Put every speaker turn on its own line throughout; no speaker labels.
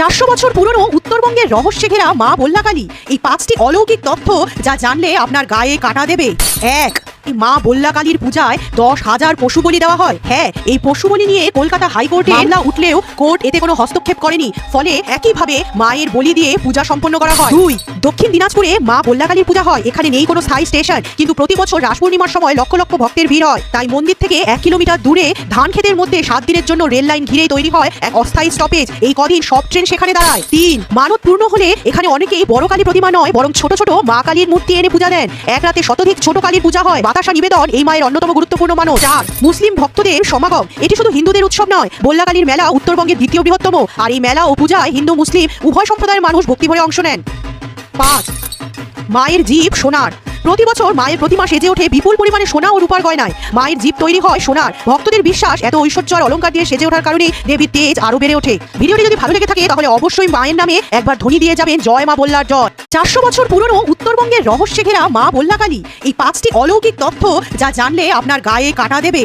চারশো বছর পুরনো উত্তরবঙ্গের রহস্যে ঘেরা মা বল্লাকালী। এই পাঁচটি অলৌকিক তথ্য যা জানলে আপনার গায়ে কাটা দেবে। এক মা বল্লাকালীর পূজায় দশ হাজার পশু বলি দেওয়া হয়? হ্যাঁ এই পশু বলি নিয়ে কলকাতা হাইকোর্টে মামলা উঠলেও কোর্ট এতে কোনো হস্তক্ষেপ করেনি। ফলে একইভাবে মায়ের বলি দিয়ে পূজা সম্পন্ন করা হয়। দুই। দক্ষিণ দিনাজপুরে মা বল্লাকালীর পূজা হয়। এখানে নেই কোনো স্থায়ী স্টেশন। কিন্তু প্রতি বছর রাস পূর্ণিমার সময় লক্ষ লক্ষ ভক্তের ভিড় হয়। তাই মন্দির থেকে এক কিলোমিটার দূরে ধান ক্ষেতের মধ্যে সাত দিনের জন্য রেল লাইন ঘিরে তৈরি হয় এক অস্থায়ী স্টপেজ। এই কদিন সব ট্রেন সেখানে দাঁড়ায়। তিন মানত পূর্ণ হলে এখানে অনেকেই বড় কালী প্রতিমা নয় বরং ছোট ছোট মা কালীর মূর্তি এনে পূজা দেন। এক রাতে শতধিক ছোট কালীর পূজা হয়। বাতাসা নিবেদন, এই মায়ের অন্যতম গুরুত্বপূর্ণ মানব চার, মুসলিম ভক্তদের সমাগম। এটি শুধু হিন্দুদের উৎসব নয়, বল্লাকালীর মেলা উত্তরবঙ্গের দ্বিতীয় বৃহত্তম। আর এই মেলা ও পূজায় হিন্দু, মুসলিম উভয় সম্প্রদায়ের মানুষ ভক্তি ভক্তিভরে অংশ নেন। পাঁচ, মায়ের জীব সোনার। প্রতি বছর মায়ের প্রতিমা সেজে ওঠে বিপুল পরিমাণে সোনা ও রূপার গয়নায়। মায়ের জীব তৈরি হয় সোনার। ভক্তদের বিশ্বাস, এত ঐশ্বর্য আর অলঙ্কার দিয়ে সেজে ওঠার কারণে দেবীর তেজ আরও বেড়ে ওঠে। ভিডিওটি যদি ভালো লেগে থাকে, তাহলে অবশ্যই মায়ের নামে একবার ধ্বনি দিয়ে যাবেন জয় মা বল্লার জয় চারশো বছর পুরনো উত্তরবঙ্গের রহস্যে ঘেরা মা বল্লাকালী। এই পাঁচটি অলৌকিক তথ্য যা জানলে আপনার গায়ে কাটা দেবে।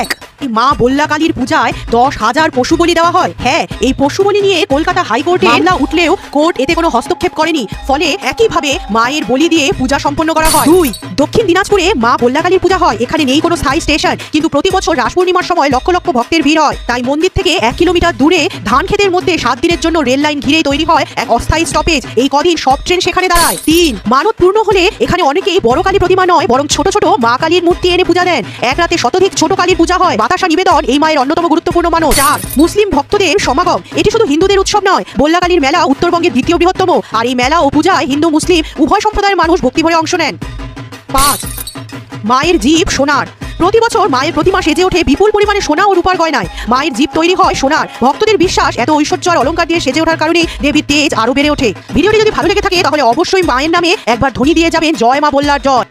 এক মা বল্লাকালীর পূজায় দশ হাজার পশু বলি দেওয়া হয়। হ্যাঁ এই পশু বলি নিয়ে কলকাতা হাইকোর্টে মামলা উঠলেও কোর্ট এতে কোনো হস্তক্ষেপ করেনি। ফলে একইভাবে মায়ের বলি দিয়ে পূজা সম্পন্ন করা হয়। দুই। দক্ষিণ দিনাজপুরে মা বল্লাকালীর পূজা হয়। এখানে নেই কোনো স্থায়ী স্টেশন। কিন্তু প্রতি বছর রাস পূর্ণিমার সময় লক্ষ লক্ষ ভক্তের ভিড় হয়। তাই মন্দির থেকে এক কিলোমিটার দূরে ধান ক্ষেতের মধ্যে সাত দিনের জন্য রেল লাইন ঘিরে তৈরি হয় এক অস্থায়ী স্টপেজ এই কদিন সব ট্রেন সেখানে দাঁড়ায়। তিন। মানত পূর্ণ হলে এখানে অনেকেই বড় কালী প্রতিমা নয় বরং ছোট ছোট মা কালীর মূর্তি এনে পূজা দেন। এক রাতে শতধিক ছোট কালীর পূজা হয়। বাতাসা নিবেদন এই মায়ের অন্যতম গুরুত্বপূর্ণ মানুষ। চার, মুসলিম ভক্তদের সমাগম। এটি শুধু হিন্দুদের উৎসব নয়, বল্লাকালীর মেলা উত্তরবঙ্গের দ্বিতীয় বৃহত্তম। আর এই মেলা ও পূজায় হিন্দু, মুসলিম, উভয় সম্প্রদায়ের মানুষ ভক্তিভরে অংশ নেন। পাঁচ, মায়ের জীব সোনার। প্রতি বছর মায়ের প্রতিমা সেজে ওঠে বিপুল পরিমাণে সোনা ও রূপার গয়নায়। মায়ের জীব তৈরি হয় সোনার। ভক্তদের বিশ্বাস এত ঐশ্বর্য আর অলঙ্কার দিয়ে সেজে ওঠার কারণে দেবীর তেজ আরও বেড়ে ওঠে। ভিডিওটি যদি ভালো লেগে থাকে, তাহলে অবশ্যই মায়ের নামে একবার ধ্বনি দিয়ে যাবেন জয় মা বল্লার জয়